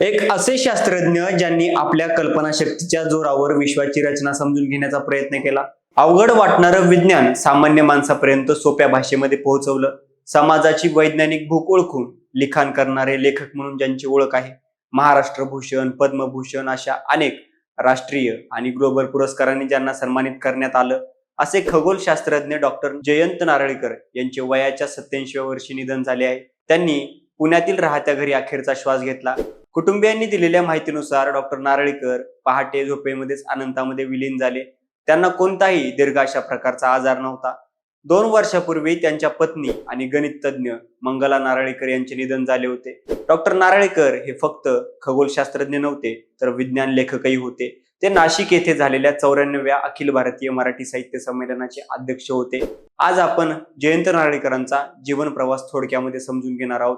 एक असे शास्त्रज्ञ ज्यांनी आपल्या कल्पनाशक्तीच्या जोरावर विश्वाची रचना समजून घेण्याचा प्रयत्न केला. अवघड वाटणारं विज्ञान सामान्य माणसापर्यंत सोप्या भाषेमध्ये पोहोचवलं. समाजाची वैज्ञानिक भूक ओळखून लिखाण करणारे लेखक म्हणून ज्यांची ओळख आहे. महाराष्ट्र भूषण पद्मभूषण अशा अनेक राष्ट्रीय आणि ग्लोबल पुरस्कारांनी ज्यांना सन्मानित करण्यात आलं. असे खगोलशास्त्रज्ञ डॉक्टर जयंत नारळीकर यांचे वयाच्या सत्याऐंशीव्या वर्षी निधन झाले आहे. त्यांनी पुण्यातील राहत्या घरी अखेरचा श्वास घेतला. कुटुंबियांनी दिलेल्या माहितीनुसार डॉक्टर नारळीकर पहाटे झोपेमध्येच अनंतामध्ये विलीन झाले. त्यांना कोणताही दीर्घ अशा प्रकारचा आजार नव्हता. दोन वर्षापूर्वी त्यांच्या पत्नी आणि गणित तज्ज्ञ मंगला नारळीकर यांचे निधन झाले होते. डॉक्टर नारळीकर हे फक्त खगोलशास्त्रज्ञ नव्हते तर विज्ञान लेखकही होते. ते नाशिक येथे झालेल्या चौऱ्याण्णव्या अखिल भारतीय मराठी साहित्य संमेलनाचे अध्यक्ष होते. आज आपण जयंत नारळीकरांचा जीवन प्रवास थोडक्यामध्ये समजून घेणार आहोत.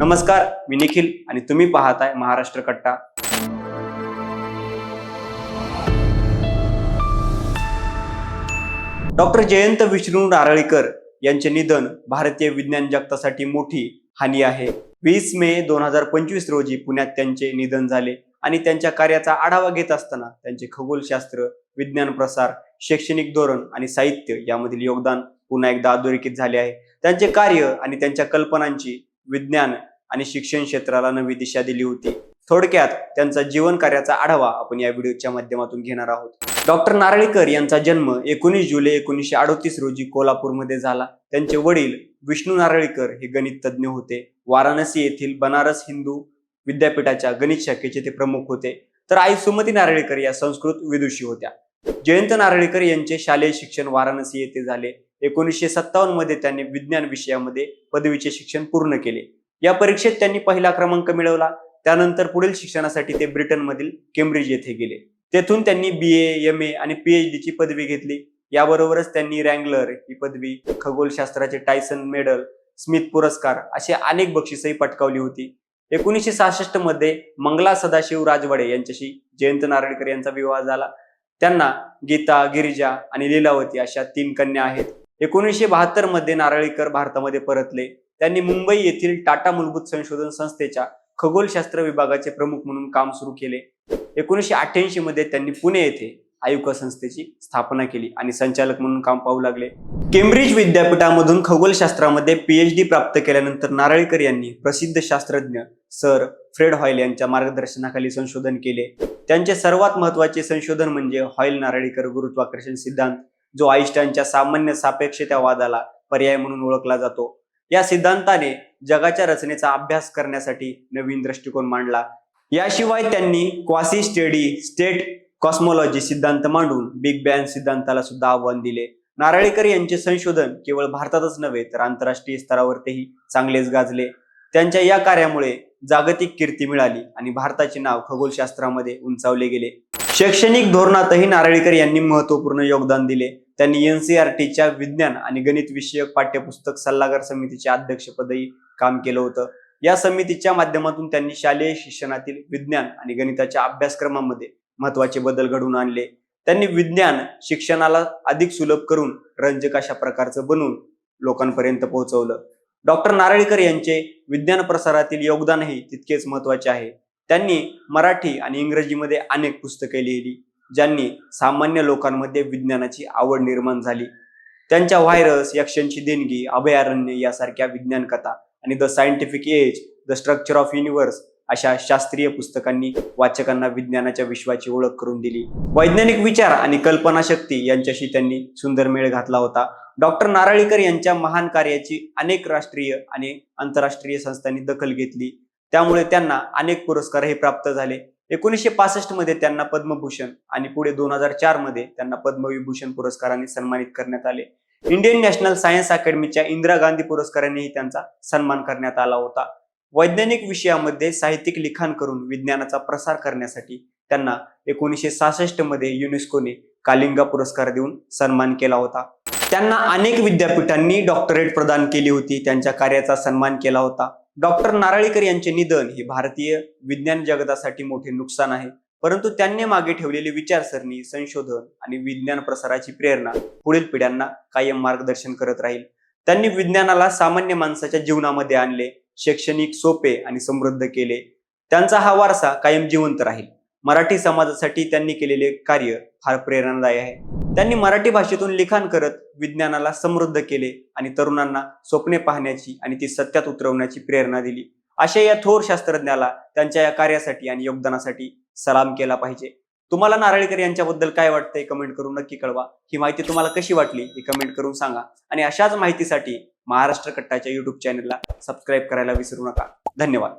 नमस्कार मी निखिल आणि तुम्ही पाहताय महाराष्ट्र कट्टा. डॉक्टर जयंत विष्णू नारळीकर यांचे निधन भारतीय विज्ञान जगतासाठी मोठी हानी आहे. वीस मे दोन हजार पंचवीस रोजी पुण्यात त्यांचे निधन झाले आणि त्यांच्या कार्याचा आढावा घेत असताना त्यांचे खगोलशास्त्र विज्ञान प्रसार शैक्षणिक धोरण आणि साहित्य यामधील योगदान पुन्हा एकदा अधोरेखित झाले आहे. त्यांचे कार्य आणि त्यांच्या कल्पनांची विज्ञान आणि शिक्षण क्षेत्राला नवी दिशा दिली होती. थोडक्यात त्यांचा जीवन कार्याचा आढावा आपण या व्हिडिओच्या माध्यमातून घेणार आहोत. डॉक्टर नारळीकर यांचा जन्म एकोणीस जुलै एकोणीसशे अडोतीस रोजी कोल्हापूरमध्ये झाला. त्यांचे वडील विष्णू नारळीकर हे गणित तज्ज्ञ होते. वाराणसी येथील बनारस हिंदू विद्यापीठाच्या गणित शाखेचे ते प्रमुख होते. तर आई सुमती नारळीकर या संस्कृत विदुषी होत्या. जयंत नारळीकर यांचे शालेय शिक्षण वाराणसी येथे झाले. एकोणीसशे सत्तावन्नमध्ये त्यांनी विज्ञान विषयामध्ये पदवीचे शिक्षण पूर्ण केले. या परीक्षेत त्यांनी पहिला क्रमांक मिळवला. त्यानंतर पुढील शिक्षणासाठी ते ब्रिटनमधील केम्ब्रिज येथे गेले. तेथून त्यांनी बी ए एम ए आणि पीएचडी ची पदवी घेतली. याबरोबरच त्यांनी रँगलर ही पदवी खगोलशास्त्राचे टायसन मेडल स्मिथ पुरस्कार असे अनेक बक्षिसही पटकावली होती. एकोणीसशे सहासष्टमध्ये मंगला सदाशिव राजवाडे यांच्याशी जयंत नारळीकर यांचा विवाह झाला. त्यांना गीता गिरिजा आणि लीलावती अशा तीन कन्या आहेत. एकोणीसशे बहात्तरमध्ये नारळीकर भारतामध्ये परतले. त्यांनी मुंबई येथील टाटा मूलभूत संशोधन संस्थेच्या खगोलशास्त्र विभागाचे प्रमुख म्हणून काम सुरू केले. एकोणीसशे अठ्ठ्याऐंशी मध्ये त्यांनी पुणे येथे आयुका संस्थेची स्थापना केली आणि संचालक म्हणून काम पाहू लागले. केम्ब्रिज विद्यापीठामधून खगोलशास्त्रामध्ये पीएचडी प्राप्त केल्यानंतर नारळीकर यांनी प्रसिद्ध शास्त्रज्ञ सर फ्रेड हॉयल यांच्या मार्गदर्शनाखाली संशोधन केले. त्यांचे सर्वात महत्त्वाचे संशोधन म्हणजे हॉयल नारळीकर गुरुत्वाकर्षण सिद्धांत. जो आईस्टाईनच्या सामान्य सापेक्षतावादाला पर्याय म्हणून ओळखला जातो. या सिद्धांताने जगाच्या रचनेचा अभ्यास करण्यासाठी नवीन दृष्टिकोन मांडला. याशिवाय त्यांनी क्वासी स्टेडी स्टेट कॉस्मॉलॉजी सिद्धांत मांडून बिग बँग सिद्धांताला सुद्धा आव्हान दिले. नारळीकर यांचे संशोधन केवळ भारतातच नव्हे तर आंतरराष्ट्रीय स्तरावरतीही चांगलेच गाजले. त्यांच्या या कार्यामुळे जागतिक कीर्ती मिळाली आणि भारताचे नाव खगोलशास्त्रामध्ये उंचावले गेले. शैक्षणिक धोरणातही नारळीकर यांनी महत्त्वपूर्ण योगदान दिले. त्यांनी एनसीआरटीच्या विज्ञान आणि गणित विषयक पाठ्यपुस्तक सल्लागार समितीचे अध्यक्षपदही काम केलं होतं. या समितीच्या माध्यमातून त्यांनी शालेय शिक्षणातील विज्ञान आणि गणिताच्या अभ्यासक्रमामध्ये महत्त्वाचे बदल घडवून आणले. त्यांनी विज्ञान शिक्षणाला अधिक सुलभ करून रंजक अशा प्रकारचं बनवून लोकांपर्यंत पोहोचवलं. डॉक्टर नारळीकर यांचे विज्ञान प्रसारातील योगदानही तितकेच महत्त्वाचे आहे. त्यांनी मराठी आणि इंग्रजीमध्ये अनेक पुस्तके लिहिली ज्यांनी सामान्य लोकांमध्ये विज्ञानाची आवड निर्माण झाली. त्यांच्या व्हायरस यक्षांची देणगी अभयारण्य यासारख्या विज्ञान कथा आणि the scientific age the structure of universe अशा शास्त्रीय पुस्तकांनी वाचकांना विज्ञानाच्या विश्वाची ओळख करून दिली. वैज्ञानिक विचार आणि कल्पनाशक्ती यांच्याशी त्यांनी सुंदर मेळ घातला होता. डॉक्टर नारळीकर यांच्या महान कार्याची अनेक राष्ट्रीय आणि आंतरराष्ट्रीय संस्थांनी दखल घेतली. त्यामुळे त्यांना अनेक पुरस्कारही प्राप्त झाले. एकोणीसशे पासष्टमध्ये त्यांना पद्मभूषण आणि पुढे दोन हजार चारमध्ये त्यांना पद्मविभूषण पुरस्काराने सन्मानित करण्यात आले. इंडियन नॅशनल सायन्स अकॅडमीच्या इंदिरा गांधी पुरस्कारानेही त्यांचा सन्मान करण्यात आला होता. वैज्ञानिक विषयामध्ये साहित्यिक लिखाण करून विज्ञानाचा प्रसार करण्यासाठी त्यांना एकोणीसशे सहासष्टमध्ये युनेस्कोने कालिंगा पुरस्कार देऊन सन्मान केला होता. त्यांना अनेक विद्यापीठांनी डॉक्टरेट प्रदान केली होती. त्यांच्या कार्याचा सन्मान केला होता. डॉक्टर नारळीकर यांचे निधन हे भारतीय विज्ञान जगतासाठी मोठे नुकसान आहे. परंतु त्यांनी मागे ठेवलेली विचारसरणी संशोधन आणि विज्ञान प्रसाराची प्रेरणा पुढील पिढ्यांना कायम मार्गदर्शन करत राहील. त्यांनी विज्ञानाला सामान्य माणसाच्या जीवनामध्ये आणले शैक्षणिक सोपे आणि समृद्ध केले. त्यांचा हा वारसा कायम जिवंत राहील. मराठी समाजासाठी त्यांनी केलेले कार्य फार प्रेरणादायी आहे. त्यांनी मराठी भाषेतून लिखाण करत विज्ञानाला समृद्ध केले आणि तरुणांना स्वप्ने पाहण्याची आणि ती सत्यात उतरवण्याची प्रेरणा दिली. अशा या थोर शास्त्रज्ञाला त्यांच्या या कार्यासाठी आणि योगदानासाठी सलाम केला पाहिजे. तुम्हाला नारळीकर यांच्याबद्दल काय वाटतंय कमेंट करून नक्की कळवा. ही माहिती तुम्हाला कशी वाटली ही कमेंट करून सांगा. आणि अशाच माहितीसाठी महाराष्ट्र कट्टाच्या युट्यूब चॅनलला सबस्क्राईब करायला विसरू नका. धन्यवाद.